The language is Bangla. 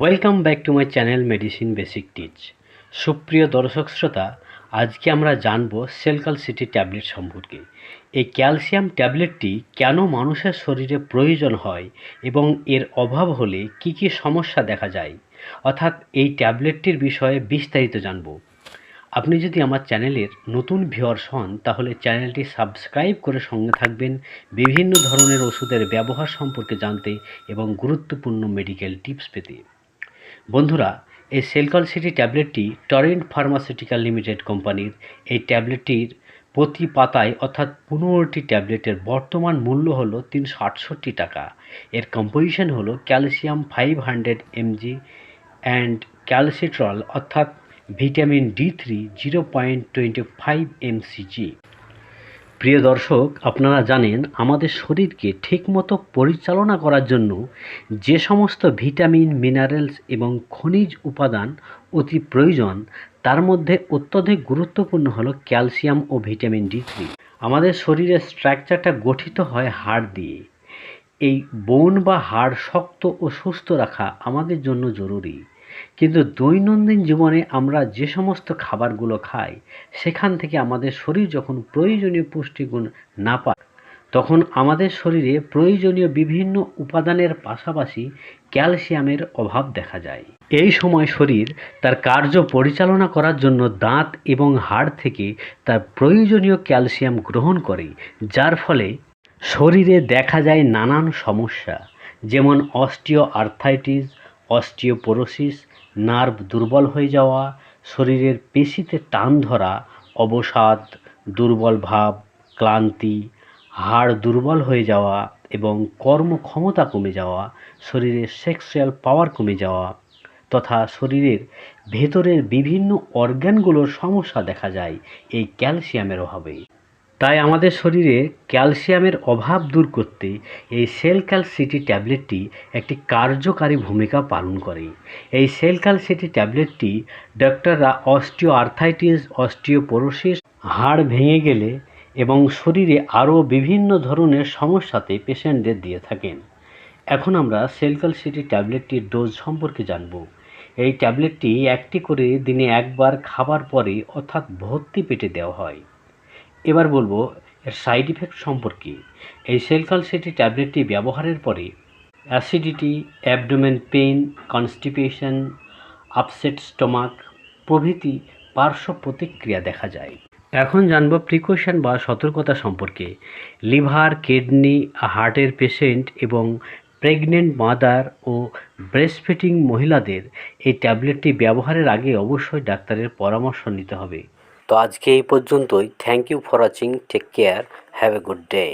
Welcome back to my channel medicine basic teach সুপ্রিয় দর্শক শ্রোতা, আজকে আমরা জানব সেলকাল সিটি ট্যাবলেট সম্পর্কে। এই ক্যালসিয়াম ট্যাবলেটটি কেন মানুষের শরীরে প্রয়োজন হয় এবং এর অভাব হলে কি কি সমস্যা দেখা যায়? অর্থাৎ এই ট্যাবলেটটির বিষয়ে বিস্তারিত জানব। আপনি যদি আমার চ্যানেলের নতুন ভিউয়ার্স হন, তাহলে চ্যানেলটি সাবস্ক্রাইব করে সঙ্গে থাকবেন বিভিন্ন ধরনের ওষুধের ব্যবহার সম্পর্কে জানতে এবং গুরুত্বপূর্ণ মেডিকেল টিপস পেতে। বন্ধুরা, এই সেলকল সিটি ট্যাবলেটটি টরেন্ট ফার্মাসিউটিক্যাল লিমিটেড কোম্পানির এই ট্যাবলেটটির প্রতি পাতায় অর্থাৎ পনেরোটি ট্যাবলেটের বর্তমান মূল্য হলো তিনশো আটষট্টি টাকা। এর কম্পোজিশন হলো calcium five hundred mg and calcitriol অর্থাৎ vitamin D three zero point twenty five mcg প্রিয় দর্শক, আপনারা জানেন আমাদের শরীরকে ঠিকমতো পরিচালনা করার জন্য যে সমস্ত ভিটামিন, মিনারেলস এবং খনিজ উপাদান অতি প্রয়োজন, তার মধ্যে অত্যধিক গুরুত্বপূর্ণ হলো ক্যালসিয়াম ও ভিটামিন ডি থ্রি। আমাদের শরীরের স্ট্রাকচারটা গঠিত হয় হাড় দিয়ে। এই বোন বা হাড় শক্ত ও সুস্থ রাখা আমাদের জন্য জরুরি। কিন্তু দৈনন্দিন জীবনে আমরা যে সমস্ত খাবারগুলো খাই, সেখান থেকে আমাদের শরীর যখন প্রয়োজনীয় পুষ্টিগুণ না পায়, তখন আমাদের শরীরে প্রয়োজনীয় বিভিন্ন উপাদানের পাশাপাশি ক্যালসিয়ামের অভাব দেখা যায়। এই সময় শরীর তার কার্য পরিচালনা করার জন্য দাঁত এবং হাড় থেকে তার প্রয়োজনীয় ক্যালসিয়াম গ্রহণ করে, যার ফলে শরীরে দেখা যায় নানান সমস্যা, যেমন অস্টিও আর্থাইটিস অস্টিওপোরোসিস, নার্ভ দুর্বল হয়ে যাওয়া, শরীরের পেশিতে টান ধরা, অবসাদ, দুর্বল ভাব, ক্লান্তি, হাড় দুর্বল হয়ে যাওয়া এবং কর্মক্ষমতা কমে যাওয়া, শরীরের সেক্সুয়াল পাওয়ার কমে যাওয়া তথা শরীরের ভেতরের বিভিন্ন অর্গ্যানগুলোর সমস্যা দেখা যায় এই ক্যালসিয়ামের অভাবে। তাই আমাদের শরীরে ক্যালসিয়ামের অভাব দূর করতে এই সেল ক্যালসিটি ট্যাবলেটটি একটি কার্যকারী ভূমিকা পালন করে। এই সেল ক্যালসিটি ট্যাবলেটটি ডক্টররা অস্টিও আর্থাইটিস অস্টিওপোরোসিস, হাড় ভেঙে গেলে এবং শরীরে আরও বিভিন্ন ধরনের সমস্যাতে পেশেন্টদের দিয়ে থাকেন। এখন আমরা সেল ক্যালসিটি ট্যাবলেটটির ডোজ সম্পর্কে জানব। এই ট্যাবলেটটি একটি করে দিনে একবার খাবার পরে অর্থাৎ ভর্তি পেটে দেওয়া হয়। এবার বলব, এর সাইড ইফেক্ট সম্পর্কে। এই সেলকাল সিটি ট্যাবলেটটি ব্যবহারের পরে acidity abdomen pain constipation upset stomach প্রভৃতি পার্শ্ব প্রতিক্রিয়া দেখা যায়। এখন জানব প্রিকশন বা সতর্কতা সম্পর্কে। লিভার, কিডনি, হার্টের পেশেন্ট এবং প্রেগনেন্ট মাদার ও ব্রেস্টফিডিং মহিলাদের এই ট্যাবলেটটি ব্যবহারের আগে অবশ্যই ডাক্তারের পরামর্শ নিতে হবে। তো আজকে এই পর্যন্তই। Thank you for watching take care have a good day